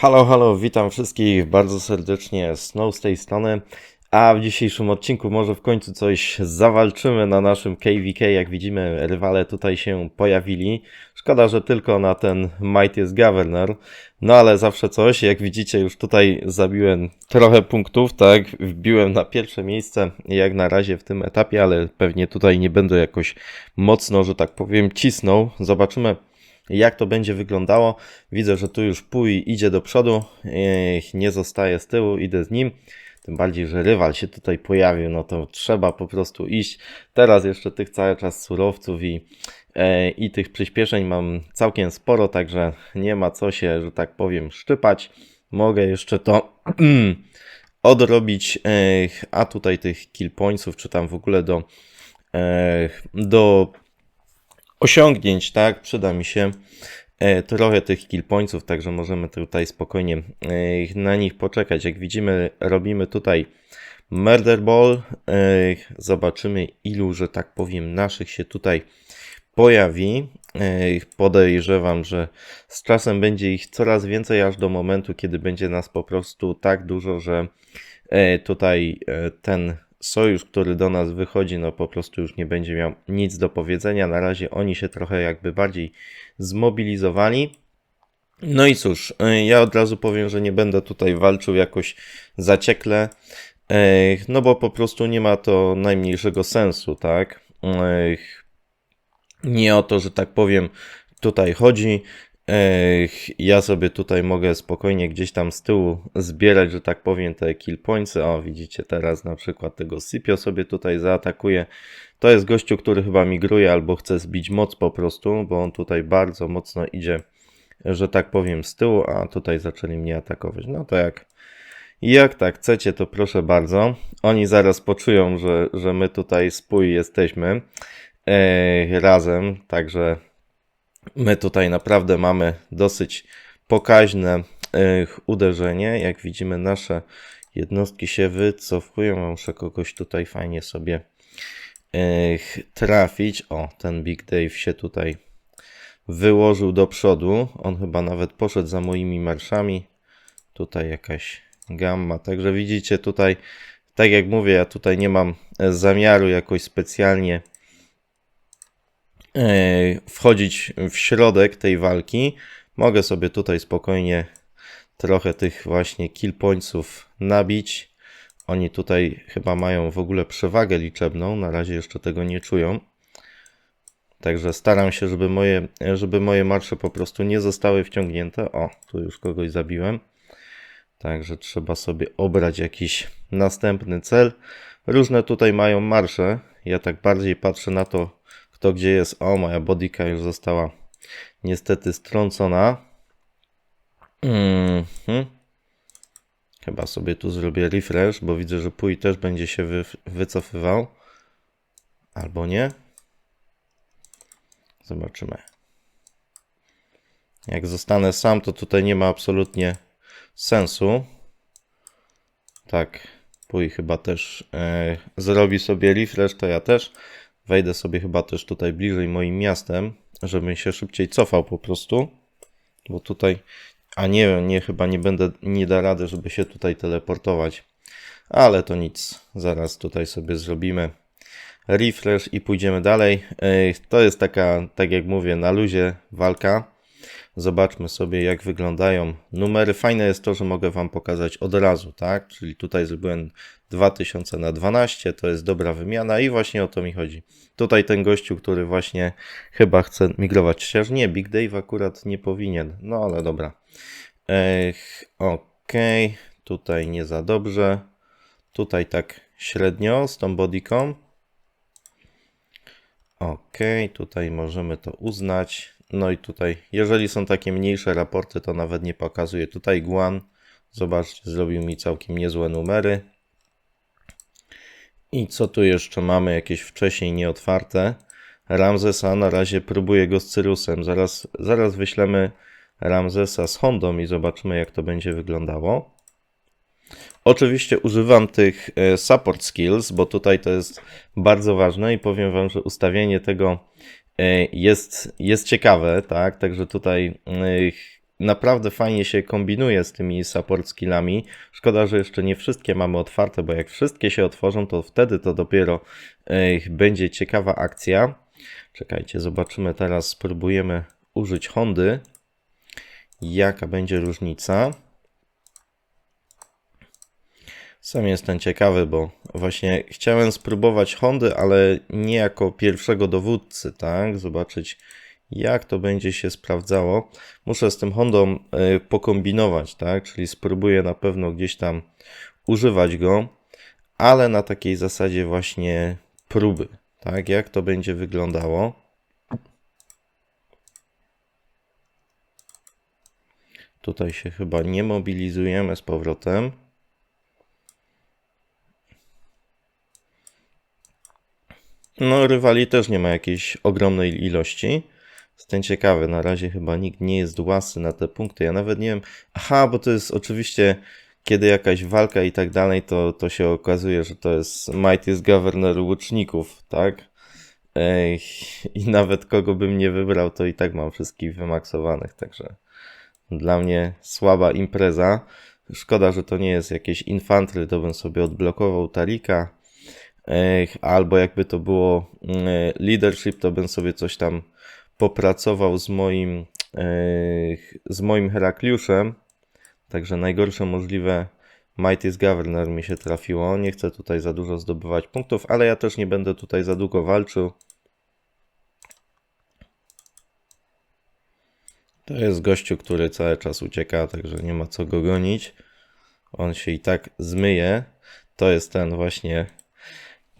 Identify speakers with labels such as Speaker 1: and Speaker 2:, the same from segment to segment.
Speaker 1: Halo, halo, witam wszystkich bardzo serdecznie, Snow z tej strony. A w dzisiejszym odcinku może w końcu coś zawalczymy na naszym KVK. Jak widzimy, rywale tutaj się pojawili. Szkoda, że tylko na ten Mightiest Governor. No ale zawsze coś. Jak widzicie, już tutaj zabiłem trochę punktów, tak? Wbiłem na pierwsze miejsce jak na razie w tym etapie, ale pewnie tutaj nie będę jakoś mocno, że tak powiem, cisnął. Zobaczymy jak to będzie wyglądało. Widzę, że tu już Puj idzie do przodu, nie zostaje z tyłu, idę z nim. Tym bardziej, że rywal się tutaj pojawił, no to trzeba po prostu iść. Teraz jeszcze tych cały czas surowców i, e, i tych przyspieszeń mam całkiem sporo, także nie ma co się, że tak powiem, szczypać. Mogę jeszcze to odrobić, a tutaj tych kill czy tam w ogóle do, do osiągnięć, tak? Przyda mi się e, trochę tych kill pointsów, także możemy tutaj spokojnie e, na nich poczekać. Jak widzimy, robimy tutaj Murder Ball. E, Zobaczymy, ilu, że tak powiem, naszych się tutaj pojawi. Podejrzewam, że z czasem będzie ich coraz więcej, aż do momentu, kiedy będzie nas po prostu tak dużo, że tutaj ten sojusz, który do nas wychodzi, no po prostu już nie będzie miał nic do powiedzenia. Na razie oni się trochę jakby bardziej zmobilizowali. No i cóż, e, ja od razu powiem, że nie będę tutaj walczył jakoś zaciekle, e, no bo po prostu nie ma to najmniejszego sensu, tak? E, Nie o to, że tak powiem, tutaj chodzi. Ja sobie tutaj mogę spokojnie gdzieś tam z tyłu zbierać, że tak powiem, te kill pointsy. O, widzicie teraz na przykład tego Scipio sobie tutaj zaatakuje. To jest gościu, który chyba migruje albo chce zbić moc po prostu, bo on tutaj bardzo mocno idzie, że tak powiem, z tyłu, a tutaj zaczęli mnie atakować. No to jak, jak tak chcecie, to proszę bardzo. Oni zaraz poczują, że, że my tutaj spój jesteśmy e, razem, także My tutaj naprawdę mamy dosyć pokaźne e, uderzenie. Jak widzimy, nasze jednostki się wycofują. Muszę kogoś tutaj fajnie sobie e, trafić. O, ten Big Dave się tutaj wyłożył do przodu. On chyba nawet poszedł za moimi marszami. Tutaj jakaś gamma. Także widzicie tutaj, tak jak mówię, ja tutaj nie mam e, zamiaru jakoś specjalnie wchodzić w środek tej walki. Mogę sobie tutaj spokojnie trochę tych właśnie kill pointsów nabić. Oni tutaj chyba mają w ogóle przewagę liczebną, na razie jeszcze tego nie czują. Także staram się, żeby moje, żeby moje marsze po prostu nie zostały wciągnięte. O, tu już kogoś zabiłem. Także trzeba sobie obrać jakiś następny cel. Różne tutaj mają marsze. Ja tak bardziej patrzę na to, kto gdzie jest. O, moja bodyka już została niestety strącona. Mhm. Chyba sobie tu zrobię refresh, bo widzę, że Puj też będzie się wy, wycofywał. Albo nie. Zobaczymy. Jak zostanę sam, to tutaj nie ma absolutnie sensu. Tak, Puj chyba też e, zrobi sobie refresh, to ja też. Wejdę sobie chyba też tutaj bliżej moim miastem, żebym się szybciej cofał po prostu. Bo tutaj, a nie nie, chyba nie będę, nie da rady, żeby się tutaj teleportować. Ale to nic, zaraz tutaj sobie zrobimy refresh i pójdziemy dalej. Ej, To jest taka, tak jak mówię, na luzie walka. Zobaczmy sobie, jak wyglądają numery. Fajne jest to, że mogę Wam pokazać od razu, tak? Czyli tutaj zrobiłem 2000 na 12, to jest dobra wymiana i właśnie o to mi chodzi. Tutaj ten gościu, który właśnie chyba chce migrować, chociaż nie, Big Dave akurat nie powinien, no ale dobra. Ech, tutaj nie za dobrze. Tutaj tak średnio z tą bodyką. Ok, tutaj możemy to uznać. No i tutaj, jeżeli są takie mniejsze raporty, to nawet nie pokazuję. Tutaj Guan, zobaczcie, zrobił mi całkiem niezłe numery. I co tu jeszcze mamy? Jakieś wcześniej nieotwarte. Ramzesa na razie próbuję go z Cyrusem. Zaraz, zaraz wyślemy Ramzesa z Hondą i zobaczymy, jak to będzie wyglądało. Oczywiście używam tych e, support skills, bo tutaj to jest bardzo ważne i powiem Wam, że ustawienie tego jest, jest ciekawe, tak? Także tutaj e, naprawdę fajnie się kombinuje z tymi support skillami. Szkoda, że jeszcze nie wszystkie mamy otwarte, bo jak wszystkie się otworzą, to wtedy to dopiero e, będzie ciekawa akcja. Czekajcie, zobaczymy teraz, spróbujemy użyć Hondy. Jaka będzie różnica? Sam jestem ciekawy, bo właśnie chciałem spróbować Hondy, ale nie jako pierwszego dowódcy, tak? Zobaczyć, jak to będzie się sprawdzało. Muszę z tym Hondą y, pokombinować, tak? Czyli spróbuję na pewno gdzieś tam używać go, ale na takiej zasadzie właśnie próby, tak? Jak to będzie wyglądało. Tutaj się chyba nie mobilizujemy z powrotem. No, rywali też nie ma jakiejś ogromnej ilości. Jestem ciekawy, na razie chyba nikt nie jest łasy na te punkty. Ja nawet nie wiem. Aha, bo to jest oczywiście, kiedy jakaś walka i tak dalej, to, to się okazuje, że to jest Mightiest Governor łuczników, tak? Ej, I nawet kogo bym nie wybrał, to i tak mam wszystkich wymaksowanych, także dla mnie słaba impreza. Szkoda, że to nie jest jakieś infantry, to bym sobie odblokował Tarika. Albo jakby to było mm, leadership, to bym sobie coś tam popracował z moim, z moim Herakliuszem. Także najgorsze możliwe Mightiest Governor mi się trafiło. Nie chcę tutaj za dużo zdobywać punktów, ale ja też nie będę tutaj za długo walczył. To jest gościu, który cały czas ucieka, także nie ma co go gonić. On się i tak zmyje. To jest ten właśnie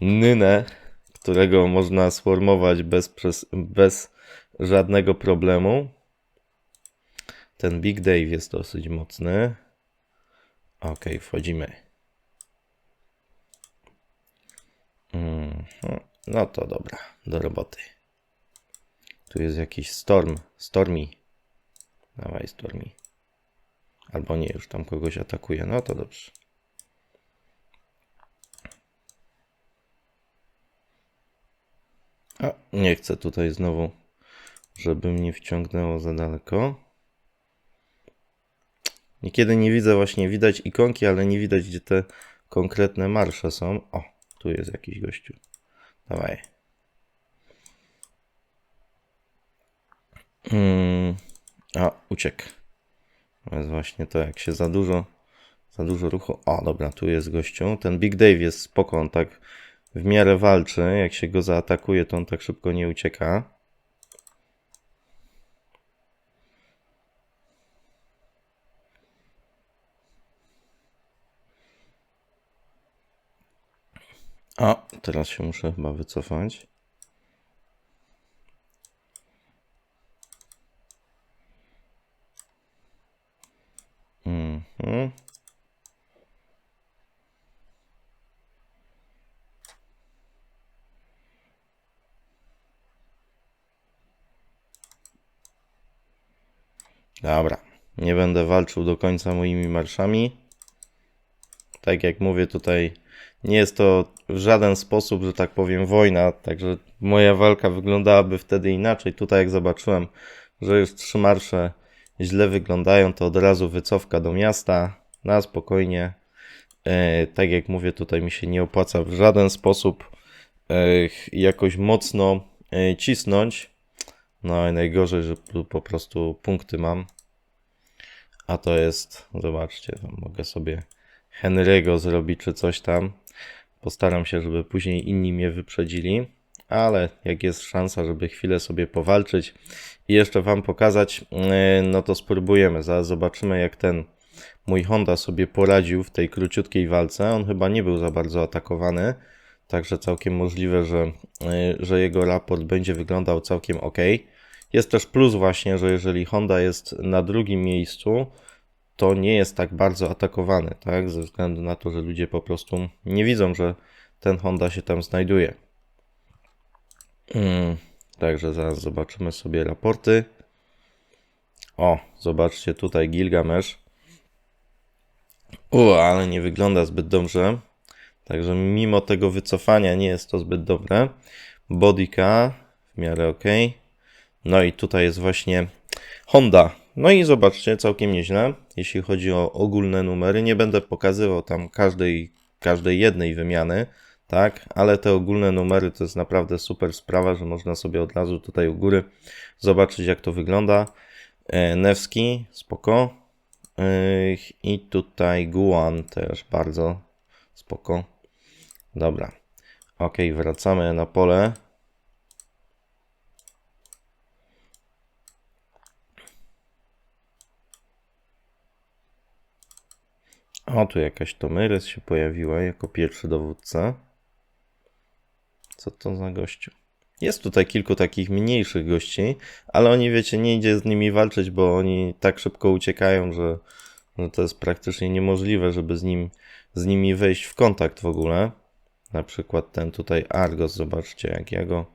Speaker 1: Nynę, którego można sformować bez, bez żadnego problemu. Ten Big Dave jest dosyć mocny. Ok, wchodzimy. Mhm. No to dobra, do roboty. Tu jest jakiś storm, stormy. Dawaj, stormy. Albo nie, już tam kogoś atakuje. No to dobrze. A, nie chcę tutaj znowu, żeby mnie wciągnęło za daleko. Niekiedy nie widzę właśnie, widać ikonki, ale nie widać gdzie te konkretne marsze są. O, tu jest jakiś gościu. Dawaj. Mm, a, uciekł. To jest właśnie to, jak się za dużo, za dużo ruchu. O, dobra, tu jest gościu. Ten Big Dave jest spoko, on tak w miarę walczy. Jak się go zaatakuje, to on tak szybko nie ucieka. A, teraz się muszę chyba wycofać. Mhm. Dobra, nie będę walczył do końca moimi marszami. Tak jak mówię, tutaj nie jest to w żaden sposób, że tak powiem, wojna, także moja walka wyglądałaby wtedy inaczej. Tutaj jak zobaczyłem, że już trzy marsze źle wyglądają, to od razu wycofka do miasta, na spokojnie. E, tak jak mówię, tutaj mi się nie opłaca w żaden sposób e, jakoś mocno e, cisnąć. No i najgorzej, że po prostu punkty mam. A to jest, zobaczcie, mogę sobie Henry'ego zrobić czy coś tam. Postaram się, żeby później inni mnie wyprzedzili, ale jak jest szansa, żeby chwilę sobie powalczyć i jeszcze Wam pokazać, yy, no to spróbujemy. Zaraz zobaczymy, jak ten mój Honda sobie poradził w tej króciutkiej walce. On chyba nie był za bardzo atakowany, także całkiem możliwe, że, yy, że jego raport będzie wyglądał całkiem ok. Jest też plus właśnie, że jeżeli Honda jest na drugim miejscu, to nie jest tak bardzo atakowany, tak? Ze względu na to, że ludzie po prostu nie widzą, że ten Honda się tam znajduje. Mm, także zaraz zobaczymy sobie raporty. O, zobaczcie tutaj Gilgamesz. U, ale nie wygląda zbyt dobrze. Także mimo tego wycofania nie jest to zbyt dobre. Bodyka w miarę ok. No i tutaj jest właśnie Honda. No i zobaczcie, całkiem nieźle, jeśli chodzi o ogólne numery. Nie będę pokazywał tam każdej, każdej jednej wymiany, tak, ale te ogólne numery to jest naprawdę super sprawa, że można sobie od razu tutaj u góry zobaczyć, jak to wygląda. E, Nevski, spoko. E, I tutaj Guan też bardzo spoko. Dobra. Ok, wracamy na pole. O, tu jakaś Tomyrys się pojawiła jako pierwszy dowódca. Co to za gościu? Jest tutaj kilku takich mniejszych gości, ale oni, wiecie, nie idzie z nimi walczyć, bo oni tak szybko uciekają, że, że to jest praktycznie niemożliwe, żeby z, nim, z nimi wejść w kontakt w ogóle. Na przykład ten tutaj Argos, zobaczcie, jak ja go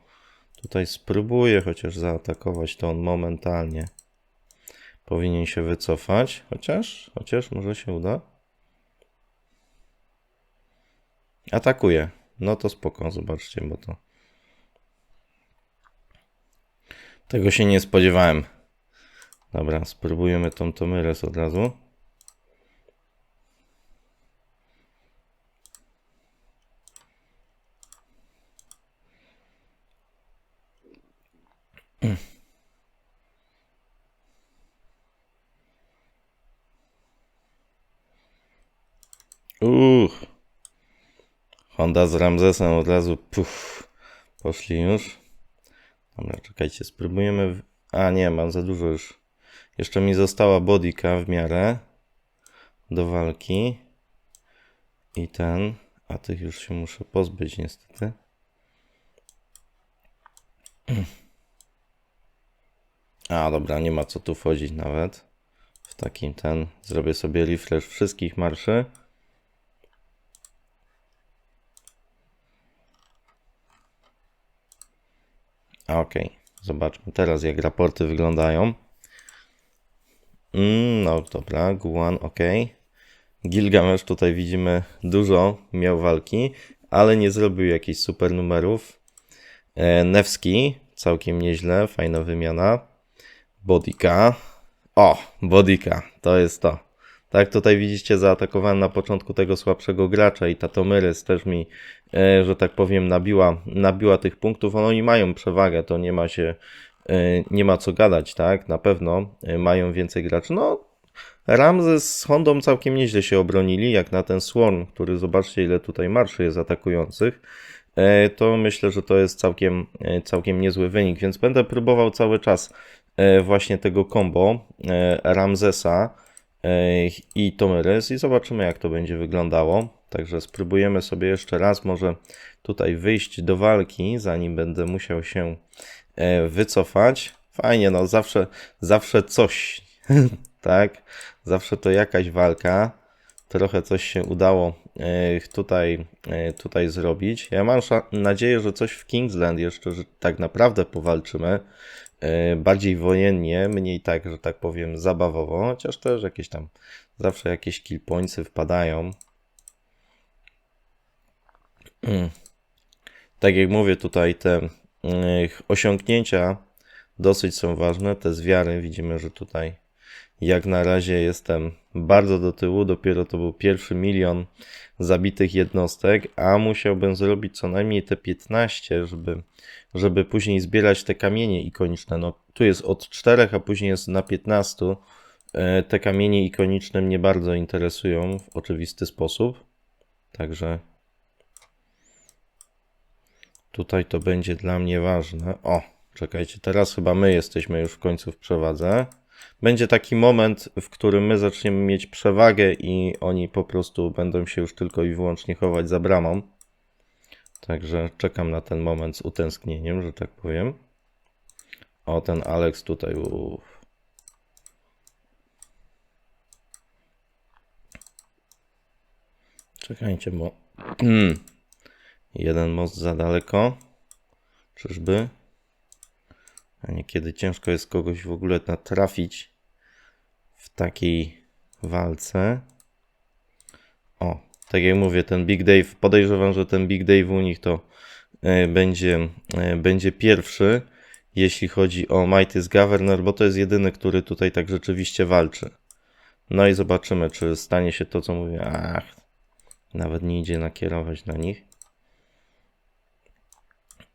Speaker 1: tutaj spróbuję chociaż zaatakować, to on momentalnie powinien się wycofać, chociaż, chociaż może się uda. Atakuje. No to spoko, zobaczcie, bo to. Tego się nie spodziewałem. Dobra, spróbujemy tą Tomyres od razu. Honda z Ramzesem od razu puf, poszli już. Dobra, czekajcie, spróbujemy. A nie, mam za dużo już. Jeszcze mi została bodyka w miarę do walki. I ten. A tych już się muszę pozbyć niestety. A dobra, nie ma co tu wchodzić nawet. W takim ten. Zrobię sobie refresh wszystkich marszy. Ok, zobaczmy teraz jak raporty wyglądają. Mm, no dobra, Guan, ok. Gilgamesz tutaj widzimy dużo miał walki, ale nie zrobił jakichś super numerów. E, Nevski, całkiem nieźle, fajna wymiana. Bodika. O, Bodika, to jest to. Tak, tutaj widzicie, zaatakowałem na początku tego słabszego gracza i ta Tomyrys też mi, e, że tak powiem, nabiła, nabiła tych punktów. Oni mają przewagę, to nie ma się, e, nie ma co gadać, tak? Na pewno e, mają więcej graczy. No, Ramzes z Hondą całkiem nieźle się obronili, jak na ten Swarm, który zobaczcie ile tutaj marszy jest atakujących. To myślę, że to jest całkiem, całkiem niezły wynik, więc będę próbował cały czas właśnie tego combo Ramzesa i Tomyrys i zobaczymy jak to będzie wyglądało. Także spróbujemy sobie jeszcze raz może tutaj wyjść do walki, zanim będę musiał się e, wycofać. Fajnie, no zawsze, zawsze coś, tak? Zawsze to jakaś walka. Trochę coś się udało tutaj, e, tutaj zrobić. Ja mam nadzieję, że coś w Kingsland jeszcze tak naprawdę powalczymy. E, bardziej wojennie, mniej tak, że tak powiem, zabawowo, chociaż też jakieś tam zawsze jakieś killpointsy wpadają. Mm. Tak jak mówię, tutaj te mm, osiągnięcia dosyć są ważne. Te z wiary widzimy, że tutaj jak na razie jestem bardzo do tyłu. Dopiero to był pierwszy milion zabitych jednostek, a musiałbym zrobić co najmniej te 15, żeby, żeby później zbierać te kamienie ikoniczne. No, tu jest od 4, a później jest na 15. E, te kamienie ikoniczne mnie bardzo interesują w oczywisty sposób. Także tutaj to będzie dla mnie ważne. O, czekajcie, teraz chyba my jesteśmy już w końcu w przewadze będzie taki moment, w którym my zaczniemy mieć przewagę i oni po prostu będą się już tylko i wyłącznie chować za bramą. Także czekam na ten moment z utęsknieniem, że tak powiem. O, ten Alex tutaj. Czekajcie, bo hmm. jeden most za daleko. Czyżby? A niekiedy ciężko jest kogoś w ogóle natrafić w takiej walce. O, tak jak mówię, ten Big Dave, podejrzewam, że ten Big Dave u nich to e, będzie, e, będzie pierwszy jeśli chodzi o Mighty's Governor, bo to jest jedyny, który tutaj tak rzeczywiście walczy. No i zobaczymy, czy stanie się to, co mówię. Ach, nawet nie idzie nakierować na nich.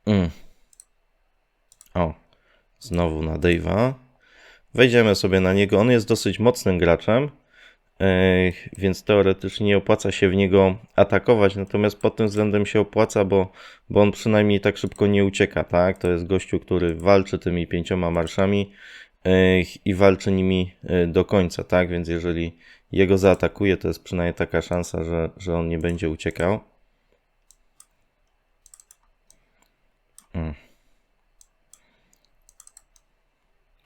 Speaker 1: Mm. O, znowu na Dave'a. Wejdziemy sobie na niego. On jest dosyć mocnym graczem, więc teoretycznie nie opłaca się w niego atakować, natomiast pod tym względem się opłaca, bo, bo on przynajmniej tak szybko nie ucieka, tak? To jest gościu, który walczy tymi pięcioma marszami i walczy nimi yy, do końca, tak? Więc jeżeli jego zaatakuje, to jest przynajmniej taka szansa, że, że on nie będzie uciekał.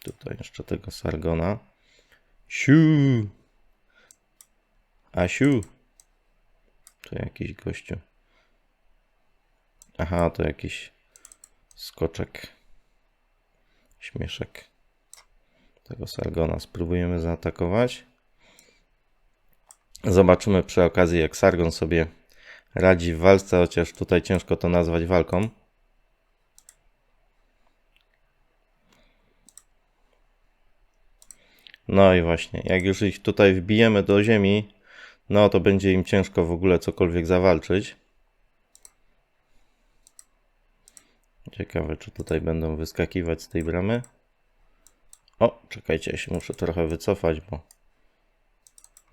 Speaker 1: Tutaj jeszcze tego Sargona. Siu! Asiu! To jakiś gościu. Aha, to jakiś skoczek. Śmieszek. Tego Sargona spróbujemy zaatakować. Zobaczymy przy okazji, jak Sargon sobie radzi w walce, chociaż tutaj ciężko to nazwać walką. No i właśnie, jak już ich tutaj wbijemy do ziemi, no to będzie im ciężko w ogóle cokolwiek zawalczyć. Ciekawe, czy tutaj będą wyskakiwać z tej bramy. O, czekajcie, ja się muszę trochę wycofać, bo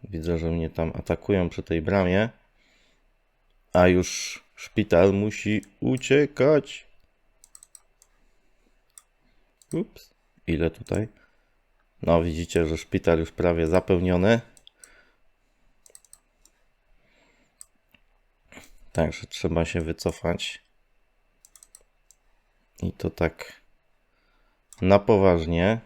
Speaker 1: widzę, że mnie tam atakują przy tej bramie. A już szpital musi uciekać. Ups, ile tutaj? No, widzicie, że szpital już prawie zapełniony. Także trzeba się wycofać. I to tak na poważnie.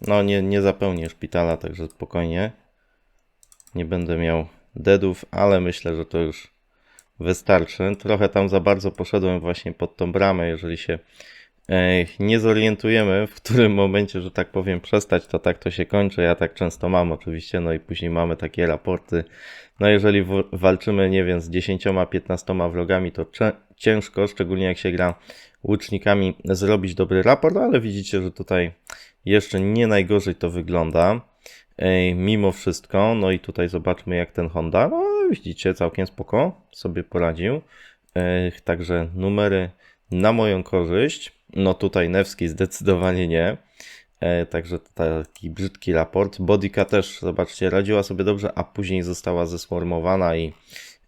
Speaker 1: No, nie, nie zapełnię szpitala, także spokojnie. Nie będę miał deadów, ale myślę, że to już wystarczy. Trochę tam za bardzo poszedłem właśnie pod tą bramę, jeżeli się nie zorientujemy, w którym momencie, że tak powiem, przestać, to tak to się kończy. Ja tak często mam oczywiście, no i później mamy takie raporty. No jeżeli walczymy, nie wiem, z 10-15 wrogami, to ciężko, szczególnie jak się gra łucznikami, zrobić dobry raport, ale widzicie, że tutaj jeszcze nie najgorzej to wygląda. Mimo wszystko, no i tutaj zobaczmy jak ten Honda, no widzicie, całkiem spoko sobie poradził. Także numery na moją korzyść. No tutaj Newski zdecydowanie nie. E, także taki brzydki raport. Bodyka też, zobaczcie, radziła sobie dobrze, a później została zesformowana i,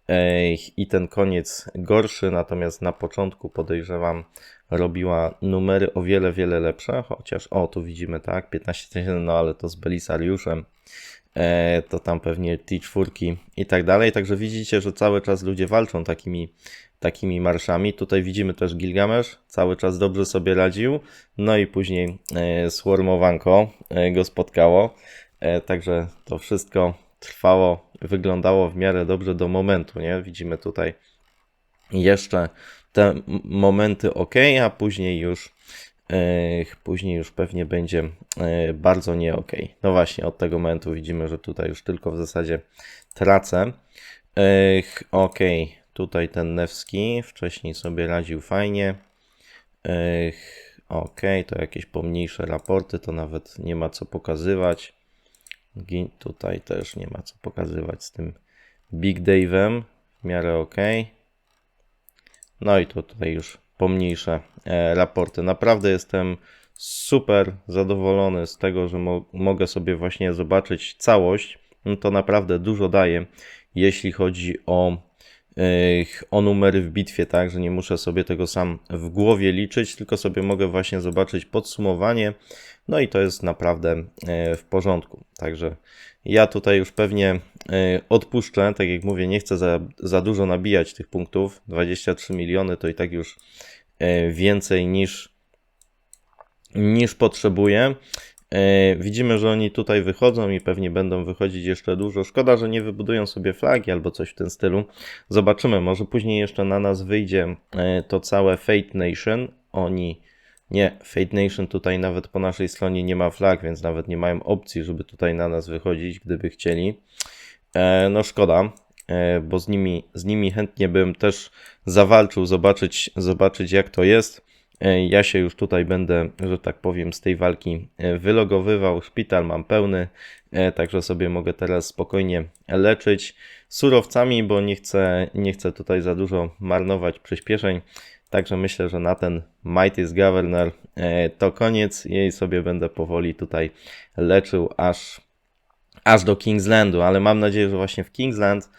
Speaker 1: e, i ten koniec gorszy, natomiast na początku podejrzewam robiła numery o wiele, wiele lepsze, chociaż o, tu widzimy tak, 15 tysięcy, no ale to z Belisariuszem, to tam pewnie T4 i tak dalej, także widzicie, że cały czas ludzie walczą takimi, takimi marszami. Tutaj widzimy też Gilgamesz, cały czas dobrze sobie radził, no i później e, Swarmowanko e, go spotkało, e, także to wszystko trwało, wyglądało w miarę dobrze do momentu, nie? Widzimy tutaj jeszcze te momenty ok, a później już e, później już pewnie będzie e, bardzo nie ok. No właśnie, od tego momentu widzimy, że tutaj już tylko w zasadzie tracę. Ok, tutaj ten Newski wcześniej sobie radził fajnie. Ok, to jakieś pomniejsze raporty, to nawet nie ma co pokazywać. Tutaj też nie ma co pokazywać z tym Big Dave'em. W miarę ok. No i to tutaj już pomniejsze e, raporty. Naprawdę jestem super zadowolony z tego, że mo mogę sobie właśnie zobaczyć całość. No to naprawdę dużo daje, jeśli chodzi o, e, o numery w bitwie, tak, że nie muszę sobie tego sam w głowie liczyć, tylko sobie mogę właśnie zobaczyć podsumowanie. No i to jest naprawdę e, w porządku. Także ja tutaj już pewnie odpuszczę. Tak jak mówię, nie chcę za, za dużo nabijać tych punktów. 23 miliony to i tak już więcej niż, niż potrzebuję. E, Widzimy, że oni tutaj wychodzą i pewnie będą wychodzić jeszcze dużo. Szkoda, że nie wybudują sobie flagi albo coś w tym stylu. Zobaczymy, może później jeszcze na nas wyjdzie e, to całe Fate Nation. Oni nie, Fate Nation tutaj nawet po naszej stronie nie ma flag, więc nawet nie mają opcji, żeby tutaj na nas wychodzić, gdyby chcieli. E, no szkoda, e, bo z nimi, z nimi chętnie bym też zawalczył, zobaczyć, zobaczyć jak to jest. E, Ja się już tutaj będę, że tak powiem, z tej walki e, wylogowywał. Szpital mam pełny, e, także sobie mogę teraz spokojnie leczyć surowcami, bo nie chcę, nie chcę tutaj za dużo marnować przyspieszeń. Także myślę, że na ten Mighty's Governor e, to koniec. Jej sobie będę powoli tutaj leczył aż, aż do Kingslandu, ale mam nadzieję, że właśnie w Kingsland e,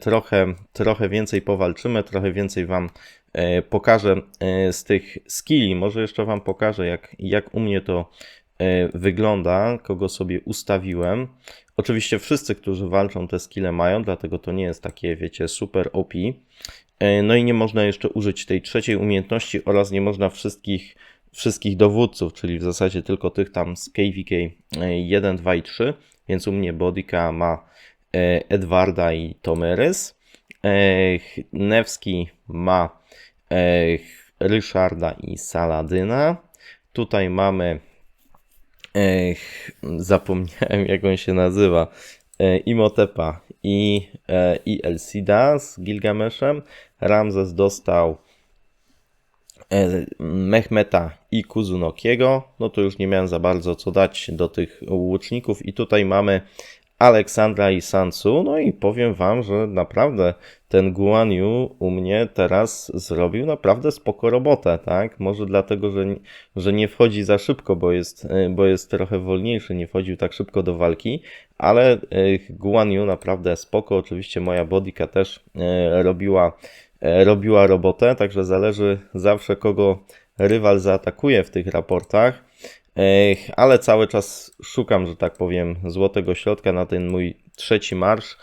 Speaker 1: trochę, trochę więcej powalczymy, trochę więcej Wam e, pokażę e, z tych skilli. Może jeszcze Wam pokażę, jak, jak u mnie to e, wygląda, kogo sobie ustawiłem. Oczywiście wszyscy, którzy walczą, te skille mają, dlatego to nie jest takie, wiecie, super OP. E, No i nie można jeszcze użyć tej trzeciej umiejętności oraz nie można wszystkich, wszystkich dowódców, czyli w zasadzie tylko tych tam z KVK 1, 2 i 3, więc u mnie Bodyka ma e, Edwarda i Tomerys. E, Nevski ma e, Ryszarda i Saladyna. Tutaj mamy zapomniałem jak on się nazywa. E, Imotepa i, e, i Elsida z Gilgameszem. Ramzes dostał e, Mehmeta i Kuzunokiego. No to już nie miałem za bardzo co dać do tych łuczników. I tutaj mamy Aleksandra i Sansu. No i powiem wam, że naprawdę ten Guan Yu u mnie teraz zrobił naprawdę spoko robotę, tak? Może dlatego, że, że nie wchodzi za szybko, bo jest, e, bo jest trochę wolniejszy, nie wchodził tak szybko do walki, ale e, Guan Yu naprawdę spoko. Oczywiście moja bodyka też e, robiła, robiła robotę, także zależy zawsze kogo rywal zaatakuje w tych raportach. Ale cały czas szukam, że tak powiem, złotego środka na ten mój trzeci marsz.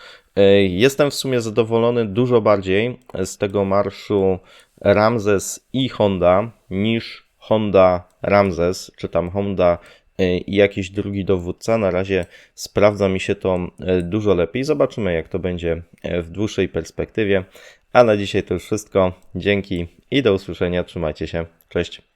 Speaker 1: Jestem w sumie zadowolony dużo bardziej z tego marszu Ramzes i Honda niż Honda Ramzes, czy tam Honda e, i jakiś drugi dowódca. Na razie sprawdza mi się to e, dużo lepiej. Zobaczymy, jak to będzie e, w dłuższej perspektywie. A na dzisiaj to już wszystko. Dzięki i do usłyszenia. Trzymajcie się. Cześć.